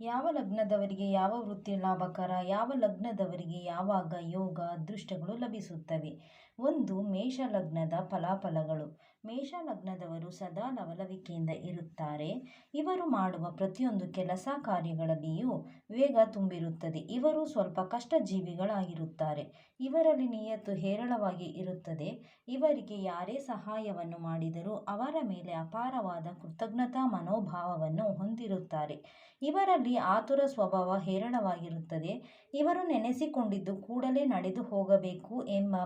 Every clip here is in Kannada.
ಯಾವ ಲಗ್ನದವರಿಗೆ ಯಾವ ವೃತ್ತಿ ಲಾಭಕರ ಯಾವ ಲಗ್ನದವರಿಗೆ ಯಾವಾಗ ಯೋಗ ಅದೃಷ್ಟಗಳು ಲಭಿಸುತ್ತವೆ? ಒಂದು ಮೇಷ ಲಗ್ನದ ಫಲಾಫಲಗಳು. ಮೇಷ ಲಗ್ನದವರು ಸದಾ ಲವಲವಿಕೆಯಿಂದ ಇರುತ್ತಾರೆ. ಇವರು ಮಾಡುವ ಪ್ರತಿಯೊಂದು ಕೆಲಸ ಕಾರ್ಯಗಳಲ್ಲಿಯೂ ವೇಗ ತುಂಬಿರುತ್ತದೆ. ಇವರು ಸ್ವಲ್ಪ ಕಷ್ಟ ಜೀವಿಗಳಾಗಿರುತ್ತಾರೆ ಇವರಲ್ಲಿ ನಿಯತ್ತು ಹೇರಳವಾಗಿ ಇರುತ್ತದೆ. ಇವರಿಗೆ ಯಾರೇ ಸಹಾಯವನ್ನು ಮಾಡಿದರೂ ಅವರ ಮೇಲೆ ಅಪಾರವಾದ ಕೃತಜ್ಞತಾ ಮನೋಭಾವವನ್ನು ಹೊಂದಿರುತ್ತಾರೆ. ಇವರಲ್ಲಿ ಆತುರ ಸ್ವಭಾವ ಹೇರಳವಾಗಿರುತ್ತದೆ. ಇವರು ನೆನೆಸಿಕೊಂಡಿದ್ದು ಕೂಡಲೇ ನಡೆದು ಹೋಗಬೇಕು ಎಂಬ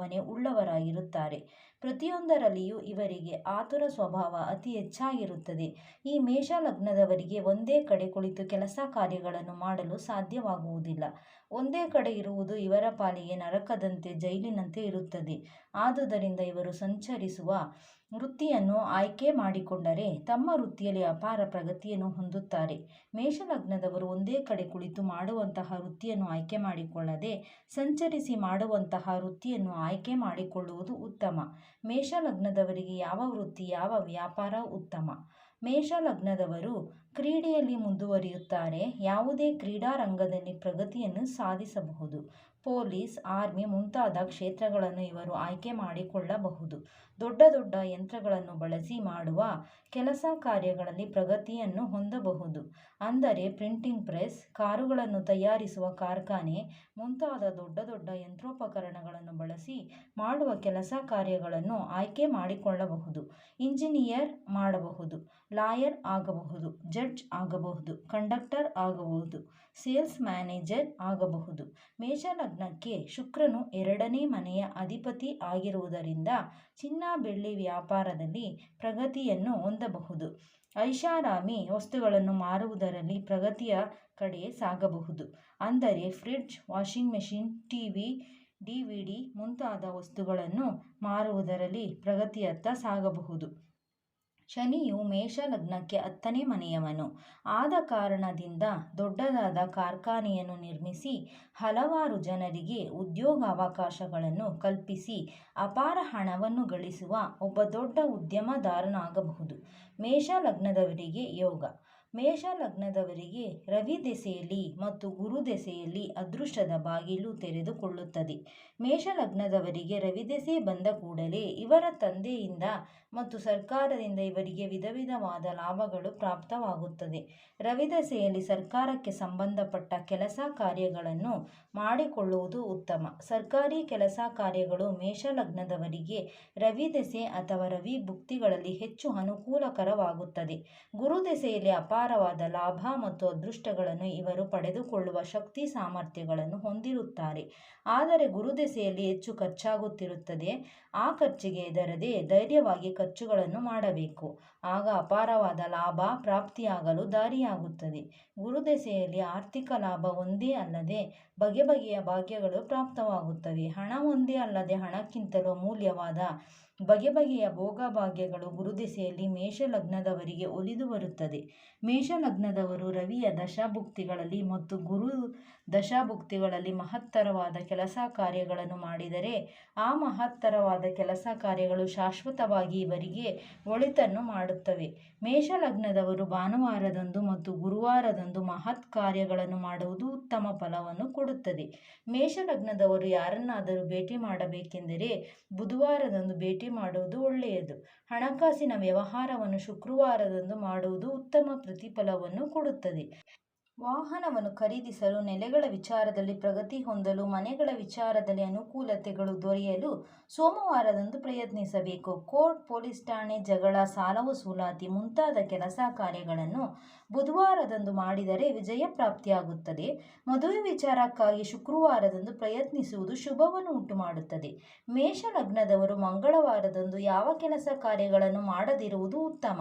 ಮನೋಭಾವನೆ ಉಳ್ಳವರಾಗಿರುತ್ತಾರೆ. ಪ್ರತಿಯೊಂದರಲ್ಲಿಯೂ ಇವರಿಗೆ ಆತುರ ಸ್ವಭಾವ ಅತಿ ಹೆಚ್ಚಾಗಿರುತ್ತದೆ. ಈ ಮೇಷ ಲಗ್ನದವರಿಗೆ ಒಂದೇ ಕಡೆ ಕುಳಿತು ಕೆಲಸ ಕಾರ್ಯಗಳನ್ನು ಮಾಡಲು ಸಾಧ್ಯವಾಗುವುದಿಲ್ಲ. ಒಂದೇ ಕಡೆ ಇರುವುದು ಇವರ ಪಾಲಿಗೆ ನರಕದಂತೆ ಜೈಲಿನಂತೆ ಇರುತ್ತದೆ. ಆದುದರಿಂದ ಇವರು ಸಂಚರಿಸುವ ವೃತ್ತಿಯನ್ನು ಆಯ್ಕೆ ಮಾಡಿಕೊಂಡರೆ ತಮ್ಮ ವೃತ್ತಿಯಲ್ಲಿ ಅಪಾರ ಪ್ರಗತಿಯನ್ನು ಹೊಂದುತ್ತಾರೆ. ಮೇಷಲಗ್ನದವರು ಒಂದೇ ಕಡೆ ಕುಳಿತು ಮಾಡುವಂತಹ ವೃತ್ತಿಯನ್ನು ಆಯ್ಕೆ ಮಾಡಿಕೊಳ್ಳದೆ ಸಂಚರಿಸಿ ಮಾಡುವಂತಹ ವೃತ್ತಿಯನ್ನು ಆಯ್ಕೆ ಮಾಡಿಕೊಳ್ಳುವುದು ಉತ್ತಮ. ಮೇಷ ಲಗ್ನದವರಿಗೆ ಯಾವ ವೃತ್ತಿ, ಯಾವ ವ್ಯಾಪಾರ ಉತ್ತಮ? ಮೇಷ ಲಗ್ನದವರು ಕ್ರೀಡೆಯಲ್ಲಿ ಮುಂದುವರಿಯುತ್ತಾರೆ, ಯಾವುದೇ ಕ್ರೀಡಾರಂಗದಲ್ಲಿ ಪ್ರಗತಿಯನ್ನು ಸಾಧಿಸಬಹುದು. ಪೊಲೀಸ್, ಆರ್ಮಿ ಮುಂತಾದ ಕ್ಷೇತ್ರಗಳನ್ನು ಇವರು ಆಯ್ಕೆ ಮಾಡಿಕೊಳ್ಳಬಹುದು. ದೊಡ್ಡ ದೊಡ್ಡ ಯಂತ್ರಗಳನ್ನು ಬಳಸಿ ಮಾಡುವ ಕೆಲಸ ಕಾರ್ಯಗಳಲ್ಲಿ ಪ್ರಗತಿಯನ್ನು ಹೊಂದಬಹುದು. ಅಂದರೆ ಪ್ರಿಂಟಿಂಗ್ ಪ್ರೆಸ್, ಕಾರುಗಳನ್ನು ತಯಾರಿಸುವ ಕಾರ್ಖಾನೆ, ಮುಂತಾದ ದೊಡ್ಡ ದೊಡ್ಡ ಯಂತ್ರೋಪಕರಣಗಳನ್ನು ಬಳಸಿ ಮಾಡುವ ಕೆಲಸ ಕಾರ್ಯಗಳನ್ನು ಆಯ್ಕೆ ಮಾಡಿಕೊಳ್ಳಬಹುದು. ಇಂಜಿನಿಯರ್ ಮಾಡಬಹುದು, ಲಾಯರ್ ಆಗಬಹುದು, ಜಡ್ಜ್ ಆಗಬಹುದು, ಕಂಡಕ್ಟರ್ ಆಗಬಹುದು, ಸೇಲ್ಸ್ ಮ್ಯಾನೇಜರ್ ಆಗಬಹುದು ಮೇಷಲಗ್ನಕ್ಕೆ ಶುಕ್ರನು ಎರಡನೇ ಮನೆಯ ಅಧಿಪತಿ ಆಗಿರುವುದರಿಂದ ಚಿನ್ನ ಬೆಳ್ಳಿ ವ್ಯಾಪಾರದಲ್ಲಿ ಪ್ರಗತಿಯನ್ನು ಹೊಂದಬಹುದು. ಐಷಾರಾಮಿ ವಸ್ತುಗಳನ್ನು ಮಾರುವುದರಲ್ಲಿ ಪ್ರಗತಿಯ ಕಡೆ ಸಾಗಬಹುದು. ಅಂದರೆ fridge, washing machine T V D V D ಮುಂತಾದ ವಸ್ತುಗಳನ್ನು ಮಾರುವುದರಲ್ಲಿ ಪ್ರಗತಿಯತ್ತ ಸಾಗಬಹುದು. ಶನಿಯು ಮೇಷ ಲಗ್ನಕ್ಕೆ ಹತ್ತನೇ ಮನೆಯವನು. ಆದ ಕಾರಣದಿಂದ ದೊಡ್ಡದಾದ ಕಾರ್ಖಾನೆಯನ್ನು ನಿರ್ಮಿಸಿ ಹಲವಾರು ಜನರಿಗೆ ಉದ್ಯೋಗಾವಕಾಶಗಳನ್ನು ಕಲ್ಪಿಸಿ ಅಪಾರ ಹಣವನ್ನು ಗಳಿಸುವ ಒಬ್ಬ ದೊಡ್ಡ ಉದ್ಯಮದಾರನಾಗಬಹುದು. ಮೇಷ ಲಗ್ನದವರಿಗೆ ಯೋಗ. ಮೇಷ ಲಗ್ನದವರಿಗೆ ರವಿ ದೆಸೆಯಲ್ಲಿ ಮತ್ತು ಗುರು ದೆಸೆಯಲ್ಲಿ ಅದೃಷ್ಟದ ಬಾಗಿಲು ತೆರೆದುಕೊಳ್ಳುತ್ತದೆ. ಮೇಷ ಲಗ್ನದವರಿಗೆ ರವಿ ದೆಸೆ ಬಂದ ಕೂಡಲೇ ಇವರ ತಂದೆಯಿಂದ ಮತ್ತು ಸರ್ಕಾರದಿಂದ ಇವರಿಗೆ ವಿಧ ವಿಧವಾದ ಲಾಭಗಳು ಪ್ರಾಪ್ತವಾಗುತ್ತದೆ. ರವಿ ದೆಸೆಯಲ್ಲಿ ಸರ್ಕಾರಕ್ಕೆ ಸಂಬಂಧಪಟ್ಟ ಕೆಲಸ ಕಾರ್ಯಗಳನ್ನು ಮಾಡಿಕೊಳ್ಳುವುದು ಉತ್ತಮ. ಸರ್ಕಾರಿ ಕೆಲಸ ಕಾರ್ಯಗಳು ಮೇಷ ಲಗ್ನದವರಿಗೆ ರವಿ ದೆಸೆ ಅಥವಾ ರವಿ ಭುಕ್ತಿಗಳಲ್ಲಿ ಹೆಚ್ಚು ಅನುಕೂಲಕರವಾಗುತ್ತದೆ. ಗುರು ದೆಸೆಯಲ್ಲಿ ಅಪಾರವಾದ ಲಾಭ ಮತ್ತು ಅದೃಷ್ಟಗಳನ್ನು ಇವರು ಪಡೆದುಕೊಳ್ಳುವ ಶಕ್ತಿ ಸಾಮರ್ಥ್ಯಗಳನ್ನು ಹೊಂದಿರುತ್ತಾರೆ. ಆದರೆ ಗುರುದೆಸೆಯಲ್ಲಿ ಹೆಚ್ಚು ಖರ್ಚಾಗುತ್ತಿರುತ್ತದೆ. ಆ ಖರ್ಚಿಗೆ ಹೆದರದೆ ಧೈರ್ಯವಾಗಿ ಖರ್ಚುಗಳನ್ನು ಮಾಡಬೇಕು. ಆಗ ಅಪಾರವಾದ ಲಾಭ ಪ್ರಾಪ್ತಿಯಾಗಲು ದಾರಿಯಾಗುತ್ತದೆ. ಗುರುದೆಸೆಯಲ್ಲಿ ಆರ್ಥಿಕ ಲಾಭ ಒಂದೇ ಅಲ್ಲದೆ ಬಗೆ ಬಗೆಯ ಭಾಗ್ಯಗಳು ಪ್ರಾಪ್ತವಾಗುತ್ತವೆ. ಹಣ ಒಂದೇ ಅಲ್ಲದೆ ಹಣಕ್ಕಿಂತಲೂ ಅಮೂಲ್ಯವಾದ ಬಗೆ ಬಗೆಯ ಭೋಗಭಾಗ್ಯಗಳು ಗುರುದೆಸೆಯಲ್ಲಿ ಮೇಷ ಲಗ್ನದವರಿಗೆ ಒಲಿದು ಬರುತ್ತದೆ. ಮೇಷ ಲಗ್ನದವರು ರವಿಯ ದಶಾಭುಕ್ತಿಗಳಲ್ಲಿ ಮತ್ತು ಗುರು ದಶಾಭುಕ್ತಿಗಳಲ್ಲಿ ಮಹತ್ತರವಾದ ಕೆಲಸ ಕಾರ್ಯಗಳನ್ನು ಮಾಡಿದರೆ, ಆ ಮಹತ್ತರವಾದ ಕೆಲಸ ಕಾರ್ಯಗಳು ಶಾಶ್ವತವಾಗಿ ಇವರಿಗೆ ಒಳಿತನ್ನು ಮಾಡುತ್ತವೆ. ಮೇಷ ಲಗ್ನದವರು ಭಾನುವಾರದಂದು ಮತ್ತು ಗುರುವಾರದಂದು ಮಹತ್ ಕಾರ್ಯಗಳನ್ನು ಮಾಡುವುದು ಉತ್ತಮ ಫಲವನ್ನು ಕೊಡುತ್ತದೆ. ಮೇಷ ಲಗ್ನದವರು ಯಾರನ್ನಾದರೂ ಭೇಟಿ ಮಾಡಬೇಕೆಂದರೆ ಬುಧವಾರದಂದು ಭೇಟಿ ಮಾಡುವುದು ಒಳ್ಳೆಯದು. ಹಣಕಾಸಿನ ವ್ಯವಹಾರವನ್ನು ಶುಕ್ರವಾರದಂದು ಮಾಡುವುದು ಉತ್ತಮ ಪ್ರತಿಫಲವನ್ನು ಕೊಡುತ್ತದೆ. ವಾಹನವನ್ನು ಖರೀದಿಸಲು, ನೆಲೆಗಳ ವಿಚಾರದಲ್ಲಿ ಪ್ರಗತಿ ಹೊಂದಲು, ಮನೆಗಳ ವಿಚಾರದಲ್ಲಿ ಅನುಕೂಲತೆಗಳು ದೊರೆಯಲು ಸೋಮವಾರದಂದು ಪ್ರಯತ್ನಿಸಬೇಕು. ಕೋರ್ಟ್, ಪೊಲೀಸ್ ಠಾಣೆ, ಜಗಳ ಸಾಲ ವಸೂಲಾತಿ ಮುಂತಾದ ಕೆಲಸ ಕಾರ್ಯಗಳನ್ನು ಬುಧವಾರದಂದು ಮಾಡಿದರೆ ವಿಜಯ ಪ್ರಾಪ್ತಿಯಾಗುತ್ತದೆ. ಮದುವೆ ವಿಚಾರಕ್ಕಾಗಿ ಶುಕ್ರವಾರದಂದು ಪ್ರಯತ್ನಿಸುವುದು ಶುಭವನ್ನು ಉಂಟು ಮಾಡುತ್ತದೆ ಮೇಷ ಲಗ್ನದವರು ಮಂಗಳವಾರದಂದು ಯಾವ ಕೆಲಸ ಕಾರ್ಯಗಳನ್ನು ಮಾಡದಿರುವುದು ಉತ್ತಮ.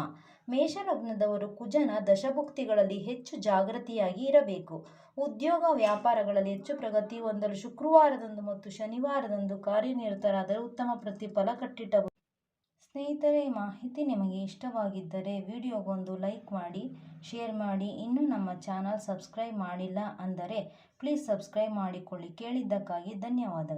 ಮೇಷ ಲಗ್ನದವರು ಕುಜನ ದಶಭುಕ್ತಿಗಳಲ್ಲಿ ಹೆಚ್ಚು ಜಾಗೃತಿಯಾಗಿ ಇರಬೇಕು. ಉದ್ಯೋಗ ವ್ಯಾಪಾರಗಳಲ್ಲಿ ಹೆಚ್ಚು ಪ್ರಗತಿ ಹೊಂದಲು ಶುಕ್ರವಾರದಂದು ಮತ್ತು ಶನಿವಾರದಂದು ಕಾರ್ಯನಿರತರಾದರೆ ಉತ್ತಮ ಪ್ರತಿಫಲ ಕಟ್ಟಿಟ್ಟವು ಸ್ನೇಹಿತರೆ, ಮಾಹಿತಿ ನಿಮಗೆ ಇಷ್ಟವಾಗಿದ್ದರೆ ವಿಡಿಯೋಗೊಂದು ಲೈಕ್ ಮಾಡಿ, ಶೇರ್ ಮಾಡಿ. ಇನ್ನೂ ನಮ್ಮ ಚಾನಲ್ ಸಬ್ಸ್ಕ್ರೈಬ್ ಮಾಡಿಲ್ಲ ಅಂದರೆ ಪ್ಲೀಸ್ ಸಬ್ಸ್ಕ್ರೈಬ್ ಮಾಡಿಕೊಳ್ಳಿ. ಕೇಳಿದ್ದಕ್ಕಾಗಿ ಧನ್ಯವಾದಗಳು.